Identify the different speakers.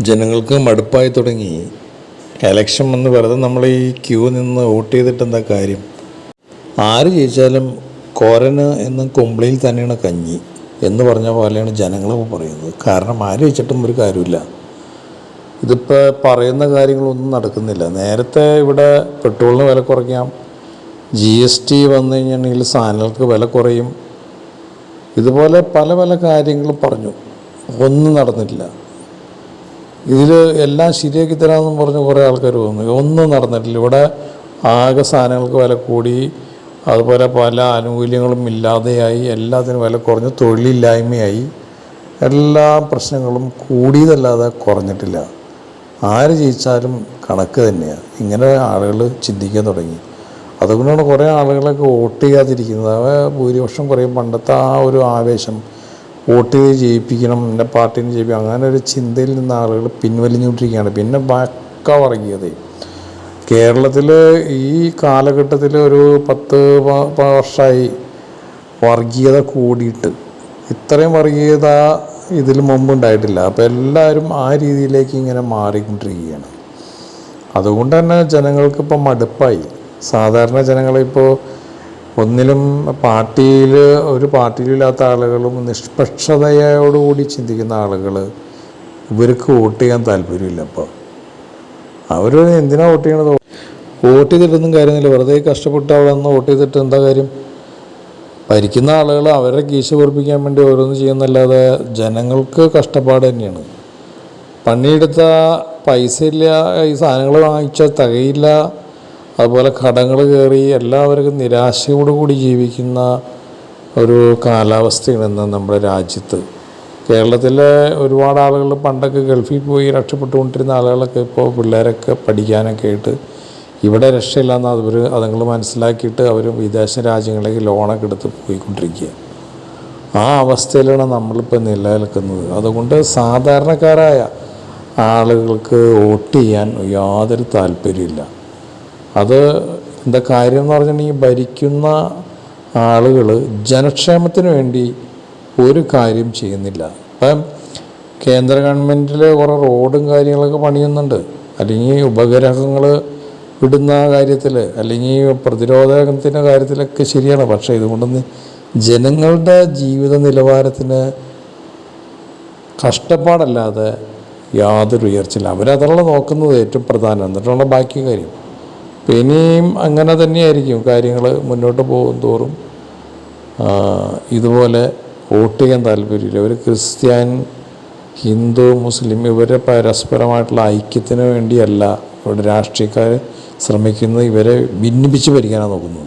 Speaker 1: ജനങ്ങൾക്ക് മടുപ്പായി തുടങ്ങി. എലക്ഷൻ എന്ന് വെറുതെ നമ്മൾ ഈ ക്യൂ നിന്ന് വോട്ട് ചെയ്തിട്ട് എന്താ കാര്യം? ആര് ജയിച്ചാലും കോരന് എന്ന കുമ്പളിയിൽ തന്നെയാണ് കഞ്ഞി എന്ന് പറഞ്ഞ പോലെയാണ് ജനങ്ങളൊക്കെ പറയുന്നത്. കാരണം ആര് ജയിച്ചിട്ടും ഒരു കാര്യമില്ല. ഇതിപ്പോൾ പറയുന്ന കാര്യങ്ങളൊന്നും നടക്കുന്നില്ല. നേരത്തെ ഇവിടെ പെട്രോളിന് വില കുറയ്ക്കാം. ജി എസ് ടി വന്നു കഴിഞ്ഞിട്ടുണ്ടെങ്കിൽ സാധനങ്ങൾക്ക് വില കുറയും. ഇതുപോലെ പല പല കാര്യങ്ങളും പറഞ്ഞു. ഒന്നും നടന്നിട്ടില്ല. ഇതിൽ എല്ലാം ശരിയാക്കി തരാമെന്നും പറഞ്ഞ് കുറേ ആൾക്കാർ വന്നു. ഒന്നും നടന്നിട്ടില്ല. ഇവിടെ ആകെ സാധനങ്ങൾക്ക് വില കൂടി. അതുപോലെ പല ആനുകൂല്യങ്ങളും ഇല്ലാതെയായി. എല്ലാത്തിനും വില കുറഞ്ഞു തൊഴിലില്ലായ്മയായി. എല്ലാ പ്രശ്നങ്ങളും കൂടിയതല്ലാതെ കുറഞ്ഞിട്ടില്ല. ആര് ജയിച്ചാലും കണക്ക് തന്നെയാണ് ഇങ്ങനെ ആളുകൾ ചിന്തിക്കാൻ തുടങ്ങി. അതുകൊണ്ടാണ് കുറേ ആളുകളൊക്കെ വോട്ട് ചെയ്യാതിരിക്കുന്നത്. അവ ഭൂരിപക്ഷം കുറേ പണ്ടത്തെ ആ ഒരു ആവേശം വോട്ട് ചെയ്ത് ജയിപ്പിക്കണം എന്റെ പാർട്ടീനെ ജയിപ്പിക്കണം അങ്ങനെ ഒരു ചിന്തയിൽ നിന്ന് ആളുകൾ പിൻവലിഞ്ഞുകൊണ്ടിരിക്കുകയാണ്. പിന്നെ വക്ക വർഗീയതയും കേരളത്തിൽ ഈ കാലഘട്ടത്തിൽ ഒരു പത്ത് വർഷമായി വർഗീയത കൂടിയിട്ട്. ഇത്രയും വർഗീയത ഇതിൽ മുമ്പ് ഉണ്ടായിട്ടില്ല അപ്പോൾ എല്ലാവരും ആ രീതിയിലേക്ക് ഇങ്ങനെ മാറിക്കൊണ്ടിരിക്കുകയാണ്. അതുകൊണ്ട് തന്നെ ജനങ്ങൾക്കിപ്പോൾ മടുപ്പായി. സാധാരണ ജനങ്ങളിപ്പോൾ ഒന്നിലും പാർട്ടിയിൽ ഒരു പാർട്ടിയിലില്ലാത്ത ആളുകളും നിഷ്പക്ഷതയോടുകൂടി ചിന്തിക്കുന്ന ആളുകൾ ഇവർക്ക് വോട്ട് ചെയ്യാൻ താല്പര്യമില്ല അപ്പോൾ അവർ എന്തിനാ വോട്ട് ചെയ്യണത്? വോട്ട് ചെയ്തിട്ടൊന്നും കാര്യമില്ല. വെറുതെ കഷ്ടപ്പെട്ട് അവിടെ നിന്ന് വോട്ട് ചെയ്തിട്ട് എന്താ കാര്യം? ഭരിക്കുന്ന ആളുകൾ അവരെ കീശ പൊറപ്പിക്കാൻ വേണ്ടി ഓരോന്ന് ചെയ്യുന്നല്ലാതെ ജനങ്ങൾക്ക് കഷ്ടപ്പാട് തന്നെയാണ്. പണിയെടുത്ത പൈസ ഇല്ല ഈ സാധനങ്ങൾ വാങ്ങിച്ചാൽ തികയില്ല. അതുപോലെ കടങ്ങൾ കയറി എല്ലാവർക്കും നിരാശയോടു കൂടി ജീവിക്കുന്ന ഒരു കാലാവസ്ഥയാണ് ഇന്ന് നമ്മുടെ രാജ്യത്ത്. കേരളത്തിലെ ഒരുപാട് ആളുകൾ പണ്ടൊക്കെ ഗൾഫിൽ പോയി രക്ഷപ്പെട്ടുകൊണ്ടിരുന്ന ആളുകളൊക്കെ ഇപ്പോൾ പിള്ളേരൊക്കെ പഠിക്കാനൊക്കെ ആയിട്ട് ഇവിടെ രക്ഷയില്ലാന്ന് അവർ അതുങ്ങൾ മനസ്സിലാക്കിയിട്ട് അവർ വിദേശ രാജ്യങ്ങളിലേക്ക് ലോണൊക്കെ എടുത്ത് പോയിക്കൊണ്ടിരിക്കുക. ആ അവസ്ഥയിലാണ് നമ്മളിപ്പോൾ നിലനിൽക്കുന്നത്. അതുകൊണ്ട് സാധാരണക്കാരായ ആളുകൾക്ക് വോട്ട് ചെയ്യാൻ യാതൊരു താല്പര്യമില്ല അത് എന്താ കാര്യം എന്ന് പറഞ്ഞിട്ടുണ്ടെങ്കിൽ ഭരിക്കുന്ന ആളുകൾ ജനക്ഷേമത്തിന് വേണ്ടി ഒരു കാര്യം ചെയ്യുന്നില്ല. ഇപ്പം കേന്ദ്ര ഗവൺമെന്റിൽ കുറേ റോഡും കാര്യങ്ങളൊക്കെ പണിയുന്നുണ്ട്. അല്ലെങ്കിൽ ഉപഗ്രഹങ്ങൾ ഇടുന്ന കാര്യത്തിൽ അല്ലെങ്കിൽ പ്രതിരോധത്തിന്റെ കാര്യത്തിലൊക്കെ ശരിയാണ്. പക്ഷേ ഇതുകൊണ്ടൊന്ന് ജനങ്ങളുടെ ജീവിത നിലവാരത്തിന് കഷ്ടപ്പാടല്ലാതെ യാതൊരു ഉയർച്ചയില്ല. അവരതുള്ള നോക്കുന്നത് ഏറ്റവും പ്രധാനം. എന്നിട്ടുള്ള ബാക്കി കാര്യം. അപ്പം ഇനിയും അങ്ങനെ തന്നെയായിരിക്കും കാര്യങ്ങൾ മുന്നോട്ട് പോകും തോറും. ഇതുപോലെ വോട്ട് ചെയ്യാൻ താല്പര്യമില്ല. ഒരു ക്രിസ്ത്യാൻ ഹിന്ദു മുസ്ലിം ഇവരെ പരസ്പരമായിട്ടുള്ള ഐക്യത്തിന് വേണ്ടിയല്ല ഇവിടെ രാഷ്ട്രീയക്കാർ ശ്രമിക്കുന്നത്. ഇവരെ ഭിന്നിപ്പിച്ച് ഭരിക്കാനാണ് നോക്കുന്നത്.